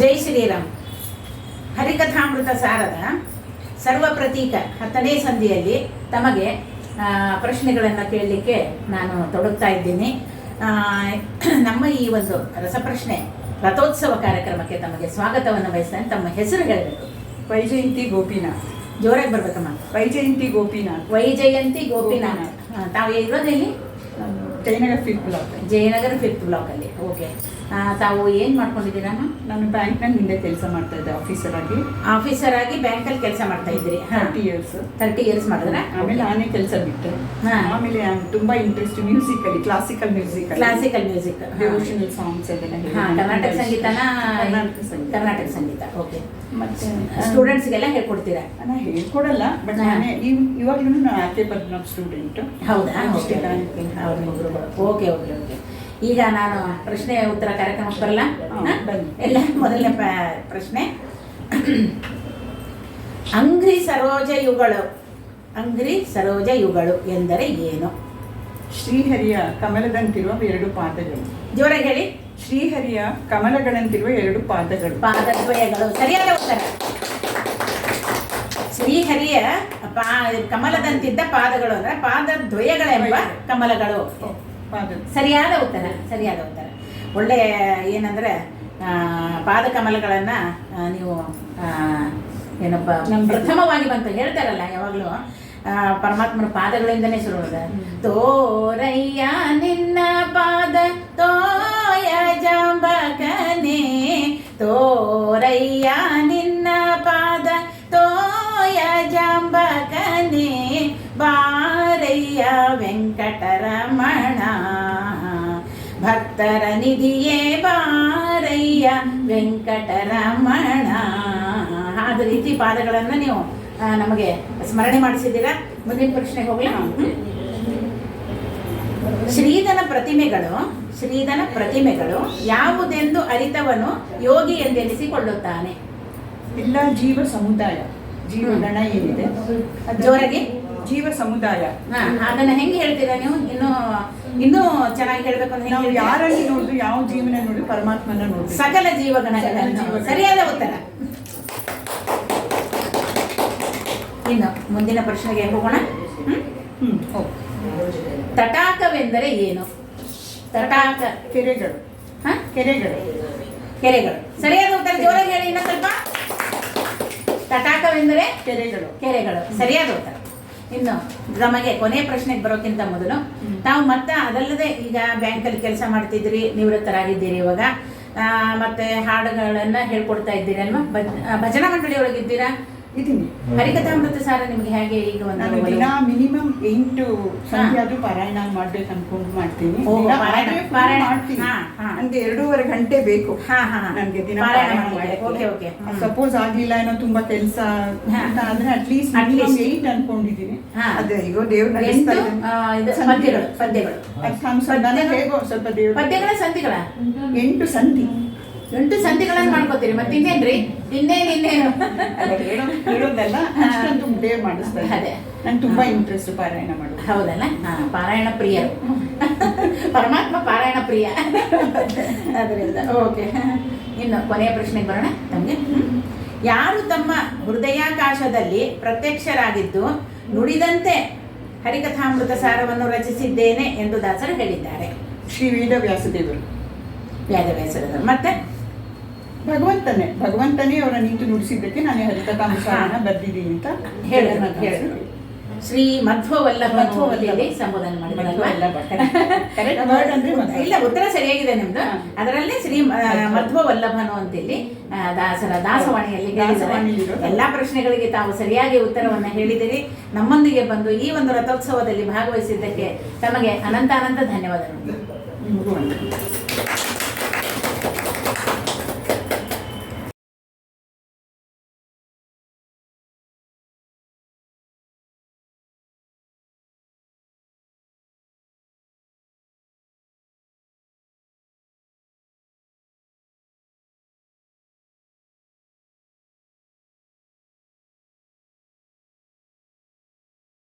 ಜೈ ಶ್ರೀರಾಮ್ ಹರಿಕಥಾಮೃತ ಸಾರದ ಸರ್ವ ಪ್ರತೀಕ ಹತ್ತನೇ ಸಂಧಿಯಲ್ಲಿ ತಮಗೆ ಪ್ರಶ್ನೆಗಳನ್ನು ಕೇಳಲಿಕ್ಕೆ ನಾನು ತೊಡಗ್ತಾ ಇದ್ದೀನಿ. ನಮ್ಮ ಈ ಒಂದು ರಸಪ್ರಶ್ನೆ ರಥೋತ್ಸವ ಕಾರ್ಯಕ್ರಮಕ್ಕೆ ತಮಗೆ ಸ್ವಾಗತವನ್ನು ಬಯಸ್ತಾನೆ ತಮ್ಮ ಹೆಸರು ಹೇಳಬೇಕು. ವೈಜಯಂತಿ ಗೋಪಿನಾಥ್. ಜೋರಾಗಿ ಬರ್ಬೇಕಮ್ಮ. ವೈಜಯಂತಿ ಗೋಪಿನಾಥ್. ವೈಜಯಂತಿ ಗೋಪಿನಾಥ್. ತಾವು ಇರೋದೆಲ್ಲಿ Jayanagar fifth block Jayanagar fifth ಬ್ಲಾಕಲ್ಲಿ okay. ತಾವು ಏನು ಮಾಡ್ಕೊಂಡಿದ್ದೀರಮ್ಮ ನಾನು ಬ್ಯಾಂಕ್ನಲ್ಲಿ ಹಿಂದೆ ಕೆಲಸ ಮಾಡ್ತಾ ಇದ್ದೆ ಆಫೀಸರ್ ಆಗಿ. ಆಫೀಸರ್ ಆಗಿ ಬ್ಯಾಂಕಲ್ಲಿ ಕೆಲಸ ಮಾಡ್ತಾ ಇದ್ದೀರಿ. ತರ್ಟಿ ಇಯರ್ಸ್ ತರ್ಟಿ ಇಯರ್ಸ್ ಮಾಡಿದ್ರೆ? ಆಮೇಲೆ ನಾನೇ ಕೆಲಸ ಬಿಟ್ಟೆ. ಹಾ. ಆಮೇಲೆ ತುಂಬಾ ಇಂಟ್ರೆಸ್ಟ್ ಮ್ಯೂಸಿಕ್ ಅಲ್ಲಿ classical music classical music devotional songs ಅದೆಲ್ಲ ಕರ್ನಾಟಕ ಸಂಗೀತನ? ಕರ್ನಾಟಕ ಸಂಗೀತ. ಕರ್ನಾಟಕ ಸಂಗೀತ. ಓಕೆ ಮತ್ತೆ ಸ್ಟೂಡೆಂಟ್ಸ್ಗೆಲ್ಲ ಹೇಳ್ಕೊಡ್ತೀರಾ? ನಾನು ಹೇಳ್ಕೊಡಲ್ಲ ಬಟ್. ನಾನೇ ಇವ್- ಇವಾಗ್ಲೂ ನಾನು ಆಕೆ ಸ್ಟೂಡೆಂಟ್ ಹೌದಾ? ಬ್ಯಾಂಕ್ ಓಕೆ ಓಕೆ ಓಕೆ ಈಗ ನಾನು ಪ್ರಶ್ನೆ ಉತ್ತರ ಕಾರ್ಯಕ್ರಮಕ್ಕೆ ಬರಲ್ಲ. ಎಲ್ಲ ಮೊದಲನೇ ಪ್ರಶ್ನೆ. ಅಂಗ್ರಿ ಸರೋಜ ಯುಗಳು. ಅಂಗ್ರಿ ಸರೋಜ ಯುಗಳು ಎಂದರೆ ಏನು? ಶ್ರೀಹರಿಯ ಕಮಲದಂತಿರುವ ಎರಡು ಪಾದಗಳು. ಜೋರಾಗಿ ಹೇಳಿ. ಶ್ರೀಹರಿಯ ಕಮಲಗಳಂತಿರುವ ಎರಡು ಪಾದಗಳು. ಪಾದದ್ವಯಗಳು. ಸರಿಯಾದ ಉತ್ತರ. ಶ್ರೀಹರಿಯ ಪಾ ಕಮಲದಂತಿದ್ದ ಪಾದಗಳು ಅಂದ್ರೆ ಪಾದದ್ವಯಗಳೆಂಬ ಕಮಲಗಳು. ಸರಿಯಾದ ಉತ್ತರ ಸರಿಯಾದ ಉತ್ತರ. ಒಳ್ಳೆ ಏನಂದರೆ ಪಾದಕಮಲಗಳನ್ನು ನೀವು ಏನಪ್ಪ. ಪ್ರಥಮವಾಗಿ ಬಂತು. ಹೇಳ್ತಾರಲ್ಲ ಯಾವಾಗಲೂ ಪರಮಾತ್ಮನ ಪಾದಗಳಿಂದನೇ ಶುರು ಮಾಡಿದ ತೋರಯ್ಯ ನಿನ್ನ ಪಾದ ತೋಯ ಜಾಂಬಕನೇ. ತೋರಯ್ಯ ಭಕ್ತರ ನಿಧಿಯೇ ಬಾರಯ್ಯ ವೆಂಕಟರಮಣ. ಅದ ರೀತಿ ಪಾದಗಳನ್ನು ನೀವು ನಮಗೆ ಸ್ಮರಣೆ ಮಾಡಿಸಿದ್ದೀರಾ? ಮುಂದಿನ ಪ್ರಶ್ನೆಗೆ ಹೋಗಲಿ? ಶ್ರೀಧನ ಪ್ರತಿಮೆಗಳು ಶ್ರೀಧನ ಪ್ರತಿಮೆಗಳು ಯಾವುದೆಂದು ಅರಿತವನು ಯೋಗಿ ಎಂದೆನಿಸಿಕೊಳ್ಳುತ್ತಾನೆ ಎಲ್ಲ ಜೀವ ಸಮುದಾಯ ಜೀವಗಣ ಏನಿದೆ? ಜೋರಾಗಿ? ಜೀವ ಸಮುದಾಯ. ಅದನ್ನ ಹೆಂಗೆ ಹೇಳ್ತೀರಾ ನೀವು? ಇನ್ನು ಇನ್ನೂ ಚೆನ್ನಾಗಿ ಹೇಳ್ಬೇಕು ಅಂದ್ರೆ ನಾವು ಯಾರಲ್ಲಿ ನೋಡಿದ್ರು ಯಾವ ಜೀವನ ನೋಡಿ ಪರಮಾತ್ಮನ ನೋಡಿ ಸಕಲ ಜೀವಗಣಗಳನ್ನು ಜೀವಗಣ. ಸರಿಯಾದ ಉತ್ತರ. ಇನ್ನು ಮುಂದಿನ ಪ್ರಶ್ನೆಗೆ ಹೋಗೋಣ. ತಟಾಕವೆಂದರೆ ಏನು? ತಟಾಕ. ಕೆರೆಗಳು. ಹ? ಕೆರೆಗಳು. ಕೆರೆಗಳು. ಸರಿಯಾದ ಉತ್ತರ ಜೋರಾಗಿ ಹೇಳಿ ಇನ್ನ ಸ್ವಲ್ಪ. ತಟಾಕವೆಂದರೆ ಕೆರೆಗಳು. ಕೆರೆಗಳು. ಸರಿಯಾದ ಉತ್ತರ. ಇನ್ನು ನಮಗೆ ಕೊನೆ ಪ್ರಶ್ನೆಗೆ ಬರೋಕ್ಕಿಂತ ಮೊದಲು. ತಾವು ಮತ್ತೆ ಅದಲ್ಲದೆ ಈಗ ಬ್ಯಾಂಕಲ್ಲಿ ಕೆಲಸ ಮಾಡ್ತಿದ್ರಿ ನಿವೃತ್ತರಾಗಿದ್ದೀರಿ ಇವಾಗ ಮತ್ತೆ ಹಾಡುಗಳನ್ನ ಹೇಳ್ಕೊಡ್ತಾ ಇದ್ದೀರಿ ಅಲ್ವಾ ಭಜನಾ ಮಂಡಳಿ ಒಳಗಿದ್ದೀರಾ ಇದೀನಿ ಹರಿಕಥಾಮೃತ ಸಾರ ನಿಮಗೆ ಹೇಗೆ ಈಗ ನಾನು ಒಂದು ದಿನ ಮಿನಿಮಮ್ ಎಂಟು ಸಂಖ್ಯಾದ್ರು ಪಾರಾಯಣ ಮಾಡ್ಬೇಕು ಅನ್ಕೊಂಡು ಮಾಡ್ತೀನಿ ಓ, ದಿನ ಪಾರಾಯಣ- ಪಾರಾಯಣ. ಮಾಡ್ತೀನಿ ಹಾ, ಹಾ. ನನ್ಗೆ ಎರಡೂವರೆ ಗಂಟೆ ಬೇಕು ಹಾ, ಹಾ, ಹಾ. ನನ್ಗೆ ದಿನ ಪಾರಾಯಣ ಪಾರಾಯಣ ಮಾಡ್ಲಿಕ್ಕೆ. Okay, okay. ಹ್ಮ್. ಸಪೋಸ್ ಆಗಿಲ್ಲ ಏನೋ ತುಂಬಾ ಕೆಲಸ ಹಾ. ಅಂತ ಆದ್ರೆ at least At minimum least. Eight ಅನ್ಕೊಂಡಿದೀನಿ ಹಾ. ಅದೇ ಈಗ ದೇವ್ರು ನಡೆಸ್ತಾ ಎಂಟು. ಆ, ಇದು ಸಂಧಿಗಳು. ಪದ್ಯಗಳು ಹೇಗೋ ಸ್ವಲ್ಪ ದೇವ್ರು ಪದ್ಯಗಳ ಸಂಧಿಗಳ ಎಂಟು ಸಂಧಿ ಎಂಟು ಸಂಧಿಗಳನ್ನ ಮಾಡ್ಕೋತೀರಿ ಮತ್ತೆ ಇನ್ನೇನ್ರಿ? ಇನ್ನೇನ್ ಇನ್ನೇನು ಹೇಳೋದಲ್ಲ ಅಷ್ಟೊಂದು ದೇವ್ರು ಮಾಡಿಸ್ತಾರೆ ಅದೇ. ನಂಗೆ ತುಂಬಾ ಇಂಟ್ರೆಸ್ಟ್ ಪಾರಾಯಣ ಮಾಡೋದು. ಹೌದಲ್ಲ? ಹಾ ಪಾರಾಯಣ ಪ್ರಿಯ. ಪರಮಾತ್ಮ ಪಾರಾಯಣ ಪ್ರಿಯ. ಅದರಿಂದ. ಓಕೆ ಇನ್ನು ಕೊನೆಯ ಪ್ರಶ್ನೆಗೆ ಬರೋಣ ನಮಗೆ ಯಾರು ತಮ್ಮ ಹೃದಯಾಕಾಶದಲ್ಲಿ ಪ್ರತ್ಯಕ್ಷರಾಗಿದ್ದು ನುಡಿದಂತೆ ಹರಿಕಥಾಮೃತ ಸಾರವನ್ನು ರಚಿಸಿದ್ದೇನೆ ಎಂದು ದಾಸರು ಹೇಳಿದ್ದಾರೆ? ಶ್ರೀ ವೇದ ವ್ಯಾಸದೇವರು ಮತ್ತೆ? ಭಗವಂತನೇ ಭಗವಂತನೇ ಅವರ ನಿಂತು ನುಡಿಸಿದ್ದಕ್ಕೆ ನಾನು ಹರಿಕಥಾಂಸಾರನ ಬರ್ದಿದ್ದೀನಿ ಅಂತ ಹೇಳಿದ್ರು ಹೇಳಿ. ಶ್ರೀ ಮಧ್ವವಲ್ಲಭ ಮಧ್ವವಲ್ಲಭ. ಮಧ್ವವಲ್ಲಿ ಸಂಬೋಧನೆ ಮಧ್ವ. ಇಲ್ಲ ಉತ್ತರ ಸರಿಯಾಗಿದೆ ನಿಮ್ದು. ಅದರಲ್ಲಿ ಶ್ರೀ. ಮಧ್ವವಲ್ಲಭನು ಅಂತೇಳಿ ದಾಸರ ದಾಸವಾಣಿಯಲ್ಲಿ. ಎಲ್ಲಾ ಪ್ರಶ್ನೆಗಳಿಗೆ ತಾವು ಸರಿಯಾಗಿ ಉತ್ತರವನ್ನ ಹೇಳಿದಿರಿ ನಮ್ಮೊಂದಿಗೆ ಬಂದು ಈ ಒಂದು ರಥೋತ್ಸವದಲ್ಲಿ ಭಾಗವಹಿಸಿದ್ದಕ್ಕೆ ತಮಗೆ ಅನಂತ ಅನಂತ ಧನ್ಯವಾದಗಳು